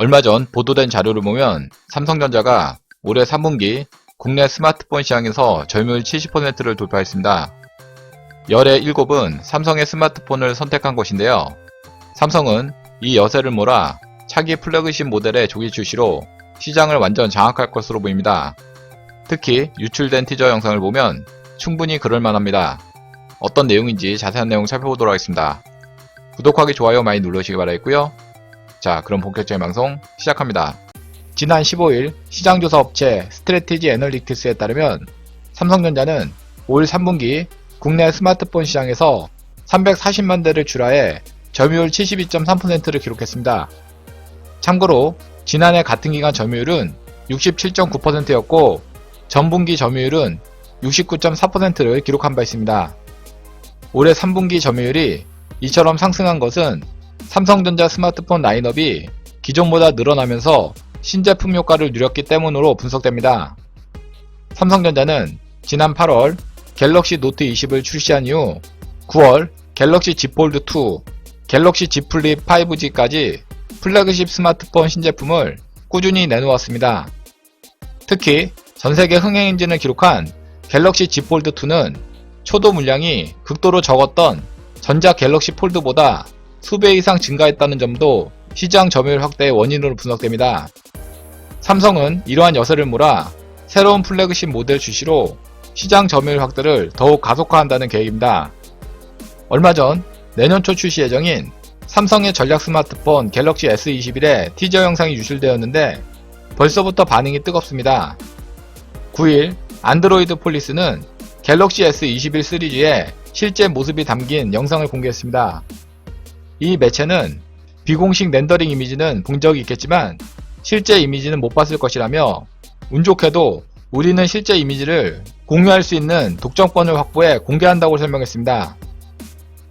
얼마 전 보도된 자료를 보면 삼성전자가 올해 3분기 국내 스마트폰 시장에서 점유율 70%를 돌파했습니다. 열의 7은 삼성의 스마트폰을 선택한 것인데요. 삼성은 이 여세를 몰아 차기 플래그십 모델의 조기 출시로 시장을 완전 장악할 것으로 보입니다. 특히 유출된 티저 영상을 보면 충분히 그럴만합니다. 어떤 내용인지 자세한 내용 살펴보도록 하겠습니다. 구독하기, 좋아요 많이 눌러주시기 바라겠고요. 자, 그럼 본격적인 방송 시작합니다. 지난 15일 시장조사 업체 스트레티지 애널리틱스에 따르면 삼성전자는 올 3분기 국내 스마트폰 시장에서 340만 대를 출하해 점유율 72.3%를 기록했습니다. 참고로 지난해 같은 기간 점유율은 67.9%였고 전분기 점유율은 69.4%를 기록한 바 있습니다. 올해 3분기 점유율이 이처럼 상승한 것은 삼성전자 스마트폰 라인업이 기존보다 늘어나면서 신제품 효과를 누렸기 때문으로 분석됩니다. 삼성전자는 지난 8월 갤럭시 노트 20을 출시한 이후 9월 갤럭시 Z 폴드 2, 갤럭시 Z 플립 5G까지 플래그십 스마트폰 신제품을 꾸준히 내놓았습니다. 특히 전세계 흥행 엔진을 기록한 갤럭시 Z 폴드 2는 초도 물량이 극도로 적었던 전자 갤럭시 폴드보다 수배 이상 증가했다는 점도 시장 점유율 확대의 원인으로 분석됩니다. 삼성은 이러한 여세를 몰아 새로운 플래그십 모델 출시로 시장 점유율 확대를 더욱 가속화한다는 계획입니다. 얼마 전 내년 초 출시 예정인 삼성의 전략 스마트폰 갤럭시 S21의 티저 영상이 유출되었는데 벌써부터 반응이 뜨겁습니다. 9일 안드로이드 폴리스는 갤럭시 S21 시리즈의 실제 모습이 담긴 영상을 공개했습니다. 이 매체는 비공식 렌더링 이미지는 본 적이 있겠지만 실제 이미지는 못 봤을 것이라며 운 좋게도 우리는 실제 이미지를 공유할 수 있는 독점권을 확보해 공개한다고 설명했습니다.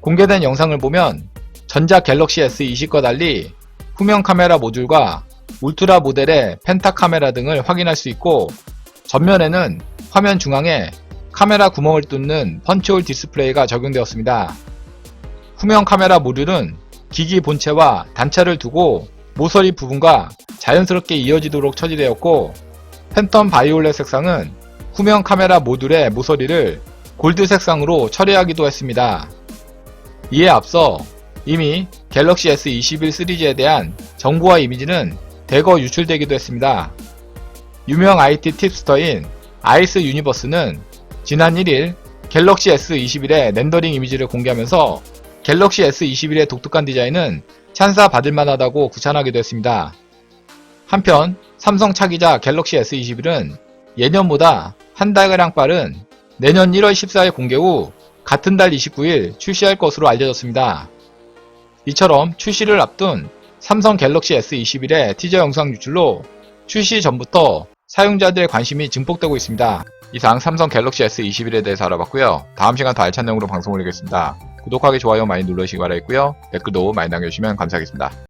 공개된 영상을 보면 전자 갤럭시 S20과 달리 후면 카메라 모듈과 울트라 모델의 펜타 카메라 등을 확인할 수 있고 전면에는 화면 중앙에 카메라 구멍을 뚫는 펀치홀 디스플레이가 적용되었습니다. 후면 카메라 모듈은 기기 본체와 단차를 두고 모서리 부분과 자연스럽게 이어지도록 처리되었고 팬텀 바이올렛 색상은 후면 카메라 모듈의 모서리를 골드 색상으로 처리하기도 했습니다. 이에 앞서 이미 갤럭시 S21 시리즈에 대한 정보와 이미지는 대거 유출되기도 했습니다. 유명 IT 팁스터인 아이스 유니버스는 지난 1일 갤럭시 S21의 렌더링 이미지를 공개하면서 갤럭시 S21의 독특한 디자인은 찬사 받을 만하다고 구찬하기도 했습니다. 한편 삼성 차기자 갤럭시 S21은 예년보다 한 달가량 빠른 내년 1월 14일 공개 후 같은 달 29일 출시할 것으로 알려졌습니다. 이처럼 출시를 앞둔 삼성 갤럭시 S21의 티저 영상 유출로 출시 전부터 사용자들의 관심이 증폭되고 있습니다. 이상 삼성 갤럭시 S21에 대해서 알아봤고요. 다음 시간 더 알찬 내용으로 방송 올리겠습니다. 구독하기, 좋아요 많이 눌러주시기 바라겠고요. 댓글도 많이 남겨주시면 감사하겠습니다.